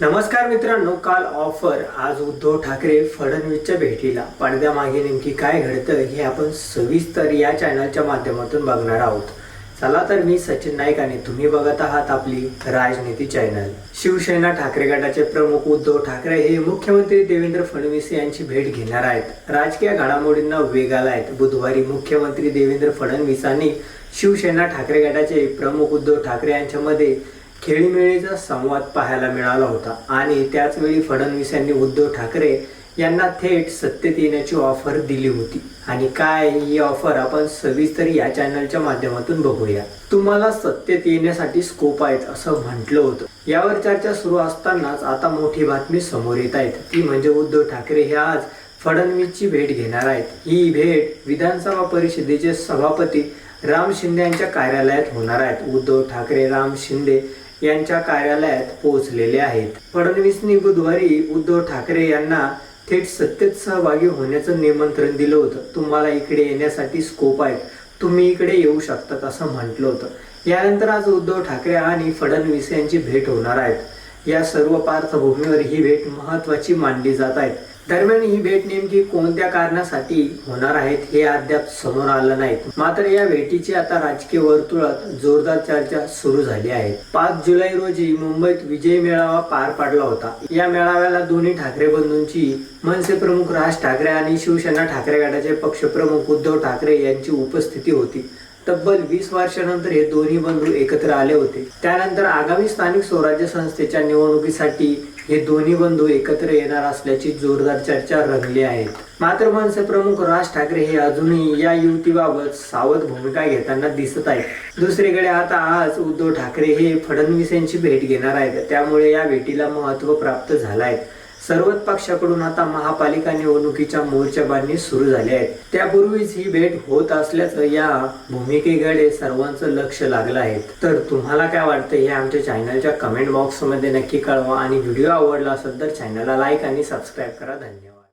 नमस्कार मित्रांनो काल ऑफर आज उद्धव ठाकरे फडणवीसच्या भेटीला. पडद्यामागे नेमकी काय घडतं हे आपण सविस्तर या चॅनलच्या माध्यमातून बघणार आहोत. चला तर मी सचिन नाईक आणि तुम्ही बघत आहात आपली राजनीती चॅनल शिवसेना ठाकरे गटाचे प्रमुख उद्धव ठाकरे हे मुख्यमंत्री देवेंद्र फडणवीस यांची भेट घेणार आहेत. राजकीय घडामोडींना वेग आहेत बुधवारी मुख्यमंत्री देवेंद्र फडणवीसांनी शिवसेना ठाकरे गटाचे प्रमुख उद्धव ठाकरे यांच्यामध्ये खेळीमेळीचा संवाद पाहायला मिळाला होता आणि त्याच वेळी फडणवीस यांनी उद्धव ठाकरे यांना थेट सत्तेत येण्याची ऑफर दिली होती. आणि काय ही ऑफर आपण सविस्तर या चॅनलच्या माध्यमातून बघूया. तुम्हाला सत्तेत येण्यासाठी स्कोप आहेत असं म्हटलं होतं. यावर चर्चा सुरू असतानाच आता मोठी बातमी समोर येत आहेत. ती म्हणजे उद्धव ठाकरे हे आज फडणवीसची भेट घेणार आहेत. ही भेट विधानसभा परिषदेचे सभापती राम शिंदे यांच्या कार्यालयात होणार आहेत. उद्धव ठाकरे राम शिंदे यांच्या कार्यालयात पोहोचलेले आहेत. फडणवीसनी बुधवारी उद्धव ठाकरे यांना थेट सत्तेत सहभागी होण्याचं निमंत्रण दिलं होतं. तुम्हाला इकडे येण्यासाठी स्कोप आहे तुम्ही इकडे येऊ शकतात असं म्हटलं होतं. यानंतर आज उद्धव ठाकरे आणि फडणवीस यांची भेट होणार आहेत. या सर्व पार्श्वभूमीवर ही भेट महत्वाची मानली जात आहे. दरम्यान ही भेट नेमकी कोणत्या कारणासाठी होणार आहेत हे अद्याप समोर आलं नाही मात्र या भेटीची आता राजकीय वर्तुळात जोरदार चर्चा सुरू झाली आहे. पाच जुलै रोजी मुंबईत विजय मेळावा पार पाडला होता. या मेळाव्याला दोन्ही ठाकरे बंधूंची मनसे प्रमुख राज ठाकरे आणि शिवसेना ठाकरे गटाचे पक्षप्रमुख उद्धव ठाकरे यांची उपस्थिती होती. तब्बल वीस वर्षानंतर हे दोन्ही बंधू एकत्र आले होते. त्यानंतर आगामी स्थानिक स्वराज्य संस्थेच्या निवडणुकीसाठी हे दोन्ही बंधू एकत्र येणार असल्याची जोरदार चर्चा रंगली आहे मात्र मनसे प्रमुख राज ठाकरे हे अजूनही या युतीबाबत सावध भूमिका घेताना दिसत आहेत. दुसरीकडे आता आज उद्धव ठाकरे हे फडणवीस यांची भेट घेणार आहेत. त्यामुळे या भेटीला महत्त्व प्राप्त झालं आहे. सर्वच पक्षाकडून आता महापालिका निवडणुकीच्या मोर्चा बांधणी सुरू झाली आहे त्यापूर्वीच ही भेट होत असल्याचं या भूमिकेकडे सर्वांचं लक्ष लागलं आहे. तर तुम्हाला काय वाटतं हे आमच्या चॅनलच्या कमेंट बॉक्समध्ये नक्की कळवा आणि व्हिडिओ आवडला असेल तर चॅनलला लाईक आणि सबस्क्राईब करा. धन्यवाद.